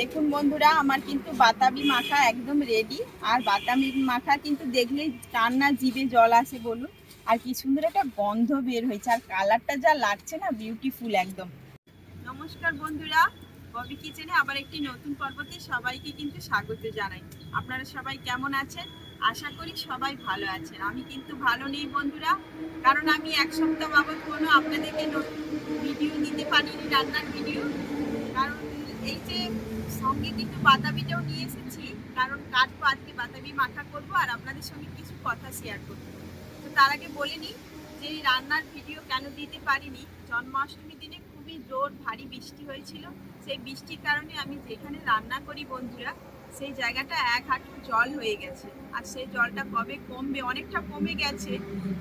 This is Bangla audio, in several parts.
দেখুন বন্ধুরা, আমার কিন্তু বাতাবি মাখা একদম রেডি আর বাতাবি মাখা কিন্তু দেখলে কান্না জিভে জল আসে বলুন। আর কি সুন্দর একটা গন্ধ বের হয়েছে। আর কালারটা যা লাগছে না বিউটিফুল একদম। নমস্কার বন্ধুরা, ববি কিচেনে আবার একটি নতুন পর্বতে সবাইকে কিন্তু স্বাগত জানাই। আপনারা সবাই কেমন আছেন? আশা করি সবাই ভালো আছেন। আমি কিন্তু ভালো নেই বন্ধুরা, কারণ আমি এক সপ্তাহ বাবদ কোনো আপনাদেরকে নতুন ভিডিও দিতে পারিনি, রান্নার ভিডিও কারণ এই যে সঙ্গে কিন্তু বাতাবিটাও নিয়ে এসেছি, কারণ কাটবো, আজকে বাতাবি মাখা করব আর আপনাদের সঙ্গে কিছু কথা শেয়ার করব। তো তার আগে বলে নিই যে রান্নার ভিডিও কেন দিতে পারিনি? জন্মাষ্টমীর দিনে খুবই জোর ভারী বৃষ্টি হয়েছিল। সেই বৃষ্টির কারণে আমি যেখানে রান্না করি বন্ধুরা সেই জায়গাটা এক হাঁটু জল হয়ে গেছে। আর সেই জলটা কবে কমবে, অনেকটা কমে গেছে।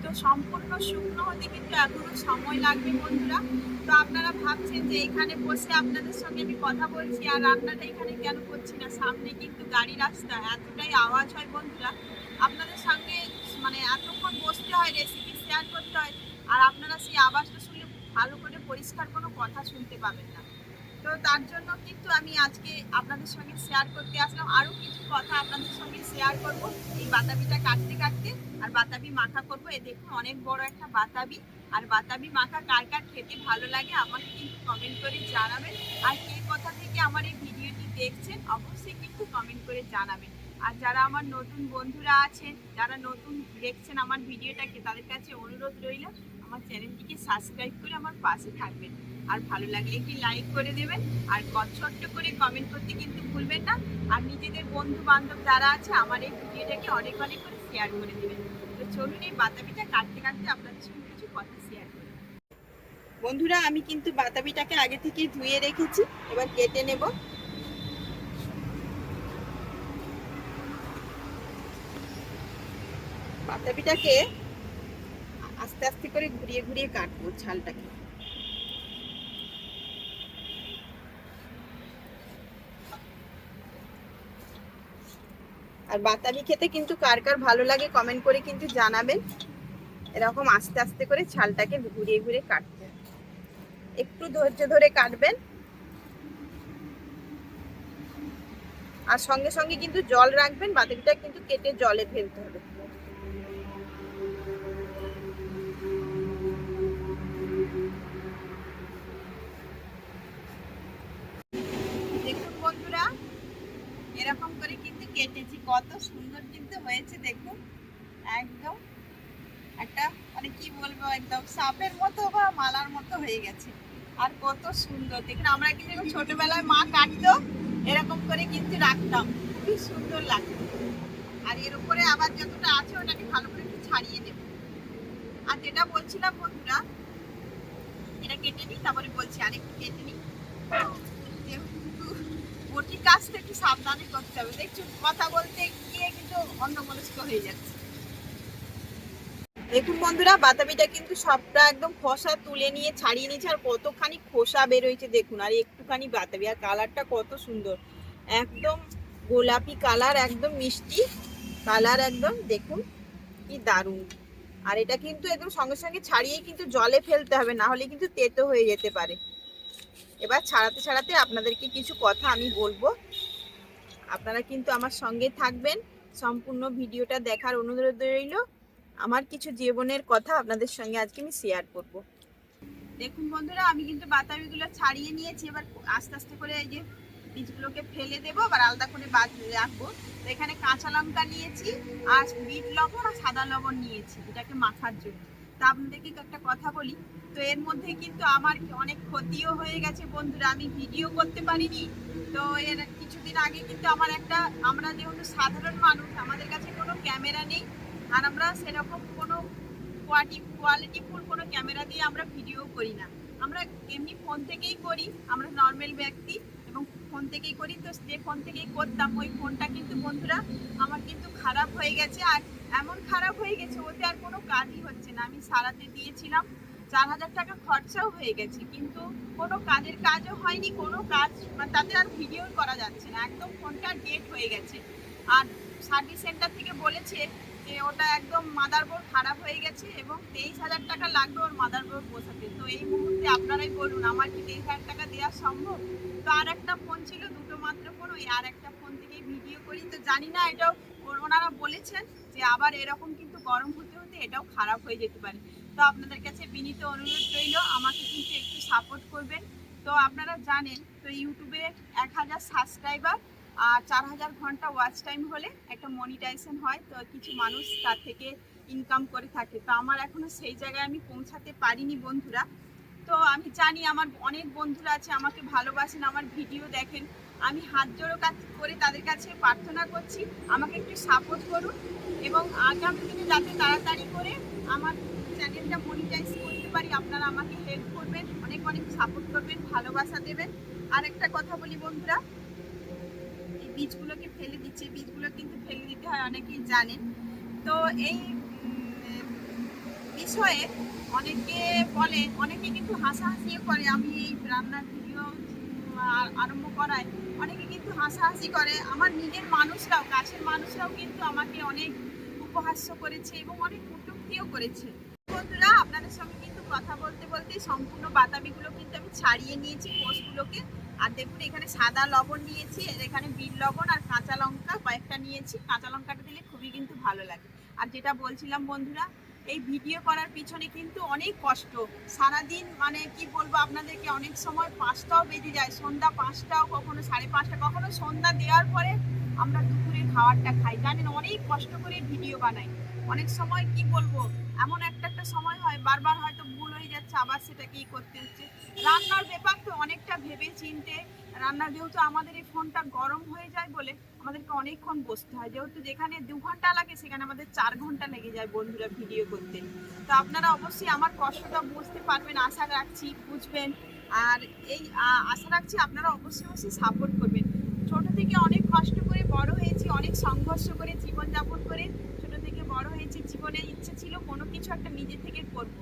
তো সম্পূর্ণ শুকনো হতে কিন্তু এখনও সময় লাগবে বন্ধুরা। তো আপনারা ভাবছেন যে এখানে বসে আপনাদের সঙ্গে আমি কথা বলছি, আর রান্নাটা এখানে কেন করছি না? সামনে কিন্তু গাড়ি রাস্তা, এতটাই আওয়াজ হয় বন্ধুরা। আপনাদের সঙ্গে মানে এতক্ষণ বসতে হয় রেসিপি শেয়ার করতে হয়, আর আপনারা সেই আওয়াজটা শুনলে ভালো করে পরিষ্কার কোনো কথা শুনতে পাবেন না। তো তার জন্য কিন্তু আমি আজকে আপনাদের সঙ্গে শেয়ার করতে আসলাম। আরও কিছু কথা আপনাদের সঙ্গে শেয়ার করব। এই বাতাবিটা কাটতে কাটতে আর বাতাবি মাখা করব। এ দেখুন, অনেক বড় একটা বাতাবি। আর বাতাবি মাখা কার কার খেতে ভালো লাগে আমাকে কিন্তু কমেন্ট করে জানাবেন। আর কে কথা থেকে আমার এই ভিডিওটি দেখছেন, অবশ্যই কিন্তু কমেন্ট করে জানাবেন। আর যারা আমার নতুন বন্ধুরা আছেন, যারা নতুন দেখছেন আমার ভিডিওটাকে, তাদের কাছে অনুরোধ রইল, আমার চ্যানেলটিকে সাবস্ক্রাইব করে আমার পাশে থাকবেন। আর ভালো লাগলে একটি লাইক করে দেবেন, আর ছোট্ট করে কমেন্ট করতে কিন্তু ভুলবেন না। আর নিজেদের বন্ধু বান্ধব যারা আছে, আমার এই ভিডিওটাকে অনেক অনেক করে শেয়ার করে দেবেন। তো চলুন এই বাতাবিটা কাটতে কাটতে আপনাদের সঙ্গে কিছু কথা শেয়ার করি। বন্ধুরা, আমি কিন্তু বাতাবিটাকে আগে থেকে ধুয়ে রেখেছি, এবার কেটে নেব। বাতাবিটাকে আস্তে আস্তে করে ঘুরিয়ে ঘুরিয়ে কাটবো ছালটাকে আর বাতাবি খেতে কিন্তু কার কার ভালো লাগে কমেন্ট করে কিন্তু জানাবেন। এরকম আস্তে আস্তে করে ছালটাকে ঘুরিয়ে ঘুরিয়ে কাটতে একটু ধৈর্য ধরে কাটবেন। আর সঙ্গে সঙ্গে কিন্তু জল রাখবেন, বাতাবিটা কিন্তু কেটে জলে ফেলতে হবে। দেখুন বন্ধুরা, এরকম করে কিন্তু কেটেছি, কত সুন্দর কিন্তু হয়েছে দেখুন। একদম একটা মানে কি বলব, একদম সাপের মতো বা মালার মতো হয়ে গেছে। আর কত সুন্দর, দেখুন, আমরা কিন্তু ছোটবেলায় মা কাটতো, এরকম করে কিন্তু রাখতাম। খুবই সুন্দর লাগতো। আর এর উপরে আবার যতটা আছে, ওটাকে ভালো করে একটু ছাড়িয়ে নেব। আর যেটা বলছিলাম বন্ধুরা, এটা কেটে নিই, তারপরে বলছি আরেকটু কেটে নিই। বটির কাজটা একটু সাবধানে করতে হবে। দেখছ কথা বলতে গিয়ে কিন্তু অন্যমনস্ক হয়ে যাচ্ছে। দেখুন বন্ধুরা, বাতাবিটা কিন্তু সবটা একদম খোসা তুলে নিয়ে ছাড়িয়ে নিয়েছে আর কতখানি খোসা বেরোয়েছে দেখুন। আর একটুখানি বাতাবি, আর কালারটা কত সুন্দর। একদম গোলাপি কালার, একদম মিষ্টি কালার একদম। দেখুন কি দারুণ। আর এটা কিন্তু একদম সঙ্গে সঙ্গে ছাড়িয়েই কিন্তু জলে ফেলতে হবে, না হলে কিন্তু তেতো হয়ে যেতে পারে। এবার ছাড়াতে ছাড়াতে আপনাদেরকে কিছু কথা আমি বলব। আপনারা কিন্তু আমার সঙ্গে থাকবেন। সম্পূর্ণ ভিডিওটা দেখার অনুরোধ রইল। আমার কিছু জীবনের কথা আপনাদের সঙ্গে আজকে আমি শেয়ার করব। দেখুন বন্ধুরা, আমি কিন্তু বাতাবিগুলো ছাড়িয়ে নিয়েছি। এবার আস্তে আস্তে করে এই যে বীজগুলোকে ফেলে দেবো, আবার আলাদা করে বাদ রাখব। তো এখানে কাঁচা লঙ্কা নিয়েছি, আর বিট লবণ আর সাদা লবণ নিয়েছি, এটাকে মাখার জন্য। তা আপনাদেরকে একটা কথা বলি তো এর মধ্যে কিন্তু আমার অনেক ক্ষতিও হয়ে গেছে বন্ধুরা, আমি ভিডিও করতে পারিনি। তো এর কিছুদিন আগে কিন্তু আমার একটা, আমরা যেহেতু সাধারণ মানুষ, আমাদের কাছে কোনো ক্যামেরা নেই। আর আমরা সেরকম কোনো কোয়ালিটি কোয়ালিটিফুল কোনো ক্যামেরা দিয়ে আমরা ভিডিও করি না। আমরা এমনি ফোন থেকেই করি, আমরা নর্মাল ব্যক্তি এবং ফোন থেকেই করি। তো যে ফোন থেকেই করতাম, ওই ফোনটা কিন্তু বন্ধুরা আমার কিন্তু খারাপ হয়ে গেছে। আর এমন খারাপ হয়ে গেছে, ওতে আর কোনো কাজই হচ্ছে না। আমি সারাতে দিয়েছিলাম। চার হাজার টাকা খরচাও হয়ে গেছে, কিন্তু কোনো কাজের কাজও হয়নি, কোনো কাজ মানে তাতে আর ভিডিও করা যাচ্ছে না, একদম ফোনটা ডেট হয়ে গেছে। আর সার্ভিস সেন্টার থেকে বলেছে যে ওটা একদম মাদারবোর্ড খারাপ হয়ে গেছে এবং তেইশ হাজার টাকা লাগবে ওর মাদারবোর্ড বসাতে। তো এই মুহূর্তে আপনারাই বলুন, আমার কি তেইশ হাজার টাকা দেওয়া সম্ভব? তো আর একটা ফোন ছিল, দুটো মাত্র ফোন ওই আর একটা ফোন থেকে ভিডিও করি। তো জানি না এটাও, ওনারা বলেছেন যে আবার এরকম কিন্তু গরম হতে হতে এটাও খারাপ হয়ে যেতে পারে। তো আপনাদের কাছে বিনীত অনুরোধ রইল, আমাকে কিন্তু একটু সাপোর্ট করবেন। তো আপনারা জানেন, তো ইউটিউবে এক হাজার সাবস্ক্রাইবার আর চার হাজার ঘণ্টা ওয়াচ টাইম হলে একটা মনিটাইজেশন হয়, তো কিছু মানুষ তার থেকে ইনকাম করে থাকে। তো আমার এখনও সেই জায়গায় আমি পৌঁছাতে পারিনি বন্ধুরা। তো আমি জানি আমার অনেক বন্ধুরা আছে, আমাকে ভালোবাসেন, আমার ভিডিও দেখেন। আমি হাত জোড়ো কাজ করে তাদের কাছে প্রার্থনা করছি, আমাকে একটু সাপোর্ট করুন এবং আগামী দিনে যাতে তাড়াতাড়ি করে আমার চ্যানেলটা মনিটাইজ করতে পারি, আপনারা আমাকে হেল্প করবেন, অনেক অনেক সাপোর্ট করবেন, ভালোবাসা দেবেন। আর একটা কথা বলি বন্ধুরা, এই বীজগুলোকে ফেলে দিচ্ছে বীজগুলো কিন্তু ফেলে দিতে হয় অনেকেই জানেন। তো এই বিষয়ে অনেকে বলে, অনেকে কিন্তু হাসাহাসিও করে, আমি এই রান্নার ভিডিও আরম্ভ করায়, অনেকে কিন্তু হাসাহাসি করে। আমার নিজের মানুষরাও, কাছের মানুষরাও কিন্তু আমাকে অনেক উপহাস্য করেছে এবং অনেক কটূক্তিও করেছে। বন্ধুরা, আপনাদের সঙ্গে কিন্তু কথা বলতে বলতে সম্পূর্ণ বাতাবিগুলো কিন্তু আমি ছাড়িয়ে নিয়েছি কোষগুলোকে আর দেখুন, এখানে সাদা লবণ নিয়েছি এখানে বিট লবণ আর কাঁচা লঙ্কা কয়েকটা নিয়েছি। কাঁচা লঙ্কাটা দিলে খুবই কিন্তু ভালো লাগে। আর যেটা বলছিলাম বন্ধুরা, এই ভিডিও করার পিছনে কিন্তু অনেক কষ্ট। সারাদিন মানে কি বলব আপনাদেরকে, অনেক সময় পাঁচটাও বেজে যায়। সন্ধ্যা পাঁচটাও, কখনো সাড়ে পাঁচটা, কখনো সন্ধ্যা দেওয়ার পরে আমরা দুপুরের খাবারটা খাই। জানেন, অনেক কষ্ট করে ভিডিও বানাই। অনেক সময় কি বলব, এমন একটা বারবার হয়তো ভুল হয়ে যাচ্ছে, আবার সেটাকেই করতে হচ্ছে? রান্নার ব্যাপার তো অনেকটা ভেবে চিনতে রান্নার যেহেতু আমাদের এই ফোনটা গরম হয়ে যায় বলে আমাদেরকে অনেকক্ষণ বসতে হয়। যেহেতু যেখানে দু ঘণ্টা লাগে, সেখানে আমাদের চার ঘণ্টা লেগে যায় বন্ধুরা ভিডিও করতে। তো আপনারা অবশ্যই আমার কষ্টটা বুঝতে পারবেন, আশা রাখছি বুঝবেন। আর এই আশা রাখছি আপনারা অবশ্যই অবশ্যই সাপোর্ট করবেন। ছোট থেকে অনেক কষ্ট করে, বড় হয়েছি, অনেক সংঘর্ষ করে, জীবনযাপন করে বড় হয়েছি, জীবনে ইচ্ছে ছিল কোনো কিছু একটা নিজে থেকে করব।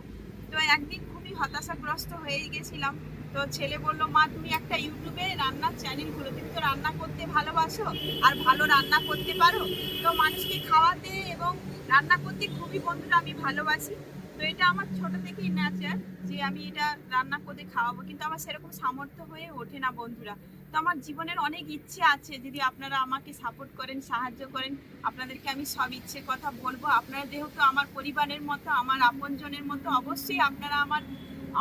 তো একদিন খুবই হতাশাগ্রস্ত হয়ে গেছিলাম। তো ছেলে বলল, মা, তুমি একটা ইউটিউবে রান্নার চ্যানেল খুলো তুমি তো রান্না করতে ভালোবাসো আর ভালো রান্না করতে পারো। তো মানুষকে খাওয়াতে এবং রান্না করতে খুবই বন্ধুরা আমি ভালোবাসি। তো এটা আমার ছোট থেকেই ন্যাচার যে আমি এটা রান্না করে খাওয়াবো। কিন্তু আমার সেরকম সামর্থ্য হয়ে ওঠে না বন্ধুরা। তো আমার জীবনের অনেক ইচ্ছে আছে। যদি আপনারা আমাকে সাপোর্ট করেন, সাহায্য করেন, আপনাদেরকে আমি সব ইচ্ছের কথা বলব। আপনারা যেহেতু আমার পরিবারের মতো, আমার আপনজনের মতো, অবশ্যই আপনারা আমার,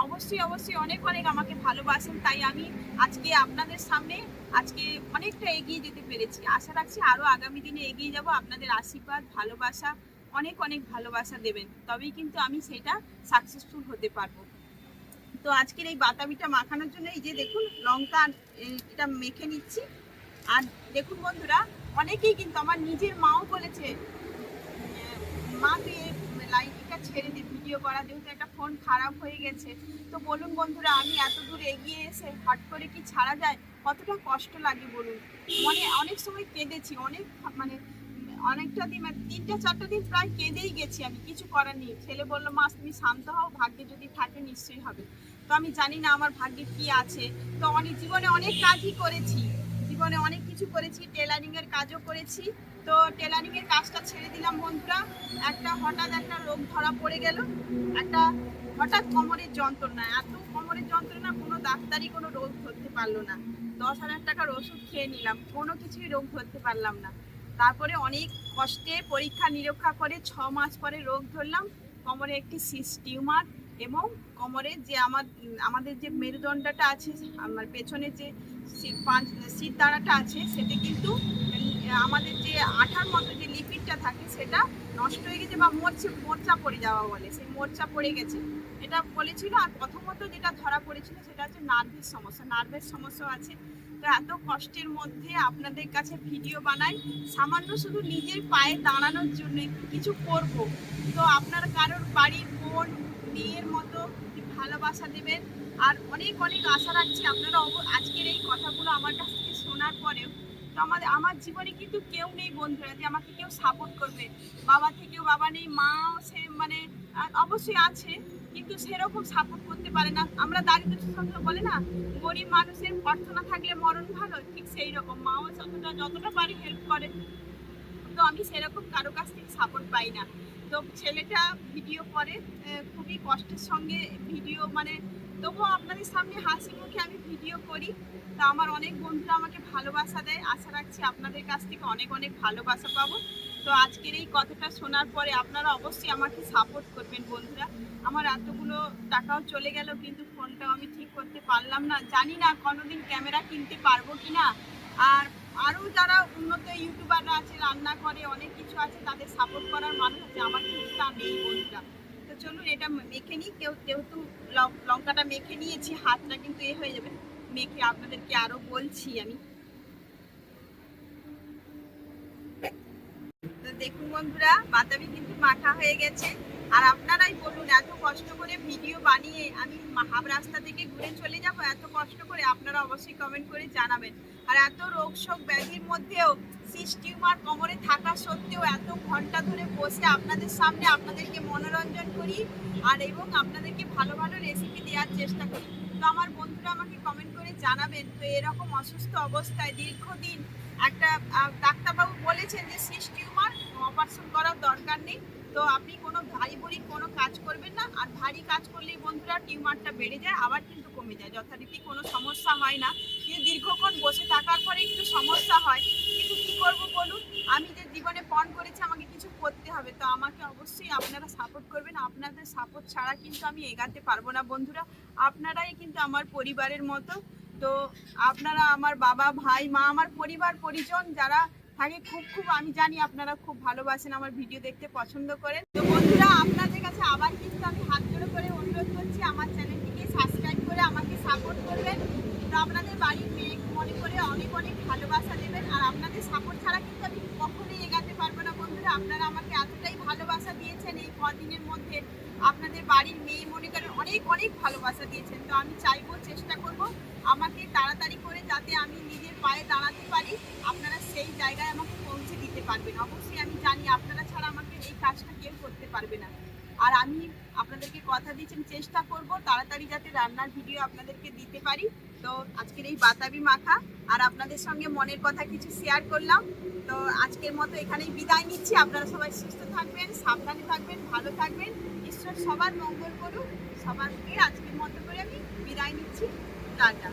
অবশ্যই অবশ্যই অনেক অনেক আমাকে ভালোবাসেন। তাই আমি আজকে আপনাদের সামনে আজকে অনেকটা এগিয়ে যেতে পেরেছি। আশা রাখছি আরও আগামী দিনে এগিয়ে যাব। আপনাদের আশীর্বাদ, ভালোবাসা, অনেক অনেক ভালোবাসা দেবেন। তবেই কিন্তু আমি সেটা সাকসেসফুল হতে পারব। তো আজকের এই বাতাবিটা মাখানোর জন্য এই যে দেখুন, লঙ্কা এটা মেখে নিচ্ছি। আর দেখুন বন্ধুরা, অনেকেই কিন্তু আমার নিজের মাও বলেছে মা, তুই এই লাইনটা ছেড়ে দে, ভিডিও করা যেহেতু একটা ফোন খারাপ হয়ে গেছে। তো বলুন বন্ধুরা, আমি এত দূর এগিয়ে এসে হট করে কি ছাড়া যায়? কতটা কষ্ট লাগে বলুন? মানে অনেক সময় কেঁদেছি, অনেক মানে অনেকটা দিন মানে তিনটা, চারটা দিন প্রায় কেঁদেই গেছি আমি, কিছু করার নেই। ছেলে বলল, মা, তুমি শান্ত হও, ভাগ্যে যদি থাকে নিশ্চয়ই হবে। তো আমি জানি না আমার ভাগ্যে কি আছে। তো অনেক জীবনে অনেক কাজই করেছি। জীবনে অনেক কিছু করেছি টেলারিং এর কাজও করেছি। তো টেলারিং এর কাজটা ছেড়ে দিলাম বন্ধুরা। একটা হঠাৎ একটা রোগ ধরা পড়ে গেল। একটা হঠাৎ কোমরের যন্ত্রণা। এত কোমরের যন্ত্রণা, কোনো ডাক্তারই কোনো রোগ ধরতে পারল না। দশ হাজার টাকার ওষুধ খেয়ে নিলাম। কোনো কিছুই রোগ ধরতে পারলাম না। তারপরে অনেক কষ্টে পরীক্ষা নিরীক্ষা করে ছ মাস পরে রোগ ধরলাম। কোমরে একটি সিস টিউমার এবং কোমরে যে আমার, আমাদের যে মেরুদণ্ডটা আছে, আমার পেছনে যে পাঁচ, শীত দাঁড়াটা আছে, সেটা কিন্তু আমাদের যে আঠার মতো যে লিপিডটা থাকে, সেটা নষ্ট হয়ে গেছে বা মোর্চে, মোর্চা পড়ে যাওয়া বলে, সেই মোর্চা পড়ে গেছে। এটা বলেছিল আর প্রথমত যেটা ধরা পড়েছিল, সেটা হচ্ছে নার্ভের সমস্যা। নার্ভের সমস্যা আছে। তো এত কষ্টের মধ্যে আপনাদের কাছে ভিডিও বানাই। সামান্য শুধু নিজের পায়ে দাঁড়ানোর জন্য একটু কিছু করব। তো আপনার কারোর বাড়ির বোন মেয়ের মতো ভালোবাসা দেবেন। আর অনেক অনেক আশা রাখছি আপনারা আজকের এই কথাগুলো আমার কাছ থেকে শোনার পরেও। তো আমাদের, আমার জীবনে কিন্তু কেউ নেই বন্ধুরা যে আমাকে কেউ সাপোর্ট করবে। বাবা থেকেও বাবা নেই, মাও সে মানে অবশ্যই আছে, কিন্তু সেরকম সাপোর্ট করতে পারে না। আমরা দারিদ্র সঙ্গে বলে না, গরিব মানুষের অর্থ না থাকলে মরণ ভালো, ঠিক সেই রকম। মাও যতটা যতটা পারে হেল্প করে। তো আমি সেরকম কারও কাছ থেকে সাপোর্ট পাই না। তো ছেলেটা ভিডিও করে খুবই কষ্টের সঙ্গে ভিডিও মানে তবুও আপনাদের সামনে হাসি মুখে আমি ভিডিও করি। তা আমার অনেক বন্ধুরা আমাকে ভালোবাসা দেয়। আশা রাখছি আপনাদের কাছ থেকে অনেক অনেক ভালোবাসা পাবো। তো আজকের এই কথাটা শোনার পরে আপনারা অবশ্যই আমাকে সাপোর্ট করবেন বন্ধুরা। আমার এতগুলো টাকাও চলে গেল, কিন্তু ফোনটাও আমি ঠিক করতে পারলাম না। জানি না কোনোদিন ক্যামেরা কিনতে পারব কি না আর আরও যারা উন্নত ইউটিউবাররা আছে, রান্না করে, অনেক কিছু আছে, তাদের সাপোর্ট করার মানুষ আছে, আমার কিন্তু তা নেই বন্ধুরা। তো চলুন এটা মেখে নিই, কেউ যেহেতু লঙ্কাটা মেখে নিয়েছি, হাতটা কিন্তু এ হয়ে যাবে। মেখে আপনাদেরকে আরও বলছি আমি। তো দেখুন বন্ধুরা, বাতাবি কিন্তু মাখা হয়ে গেছে। আর আপনারাই বলুন, এত কষ্ট করে ভিডিও বানিয়ে আমি হাব রাস্তা থেকে ঘুরে চলে যাব, এত কষ্ট করে আপনারা অবশ্যই কমেন্ট করে জানাবেন। আর এত রোগ শোক ব্যাধির মধ্যেও সিস টিউমার কোমরে থাকা সত্ত্বেও এত ঘণ্টা ধরে বসে আপনাদের সামনে আপনাদেরকে মনোরঞ্জন করি আর এবং আপনাদেরকে ভালো ভালো রেসিপি দেওয়ার চেষ্টা করি। তো আমার বন্ধুরা আমাকে কমেন্ট করে জানাবেন, তো এরকম অসুস্থ অবস্থায় দীর্ঘদিন একটা ডাক্তারবাবু বলেছেন যে সিস টিউমার অপারেশন করার দরকার নেই। তো আপনি কোনো ভারী ভরি কোনো কাজ করবেন না। আর ভারী কাজ করলেই বন্ধুরা টিউমারটা বেড়ে যায়, আবার কিন্তু কমে যায়। যথারীতি কোনো সমস্যা হয় না। কিন্তু দীর্ঘক্ষণ বসে থাকার পরে একটু সমস্যা হয়। কিন্তু কি করব বলুন? আমি যে জীবনে পণ করেছি, আমাকে কিছু করতে হবে। তো আমাকে অবশ্যই আপনারা সাপোর্ট করবেন। আপনাদের সাপোর্ট ছাড়া কিন্তু আমি এগাতে পারব না বন্ধুরা। আপনারাই কিন্তু আমার পরিবারের মতো। তো আপনারা আমার বাবা, ভাই, মা, আমার পরিবার, পরিজন যারা থাকে, খুব খুব আমি জানি আপনারা খুব ভালোবাসেন, আমার ভিডিও দেখতে পছন্দ করেন। তো বন্ধুরা, আপনাদের কাছে আবার কিন্তু আমি হাত জোড়ো করে অনুরোধ করছি, আমার আমাকে সাপোর্ট করবেন। আপনাদের বাড়ির মেয়ে মনে করে অনেক অনেক ভালোবাসা দেবেন। আর আপনাদের সাপোর্ট ছাড়া কিন্তু আমি কখনোই এগাতে পারব না। বন্ধুরা, আপনারা আমাকে এতটাই ভালোবাসা দিয়েছেন এই কদিনের মধ্যে। আপনাদের বাড়ির মেয়ে মনে করেন অনেক অনেক ভালোবাসা দিয়েছেন। তো আমি চাইব, চেষ্টা করব আমাকে তাড়াতাড়ি করে যাতে আমি নিজের পায়ে দাঁড়াতে পারি। আপনারা সেই জায়গায় আমাকে পৌঁছে দিতে পারবেন। অবশ্যই আমি জানি আপনারা ছাড়া আমাকে এই কাজটা কেউ করতে পারবে না। আর আমি আপনাদেরকে কথা দিয়েছেন চেষ্টা করব তাড়াতাড়ি যাতে রান্নার ভিডিও আপনাদেরকে দিতে পারি। তো আজকের এই বাতাবি মাখা, আর আপনাদের সঙ্গে মনের কথা কিছু শেয়ার করলাম। তো আজকের মতো এখানেই বিদায় নিচ্ছি। আপনারা সবাই সুস্থ থাকবেন, সাবধানে থাকবেন, ভালো থাকবেন। ঈশ্বর সবার মঙ্গল করুক। সবারকে আজকের মতো করে আমি বিদায় নিচ্ছি। টাটা।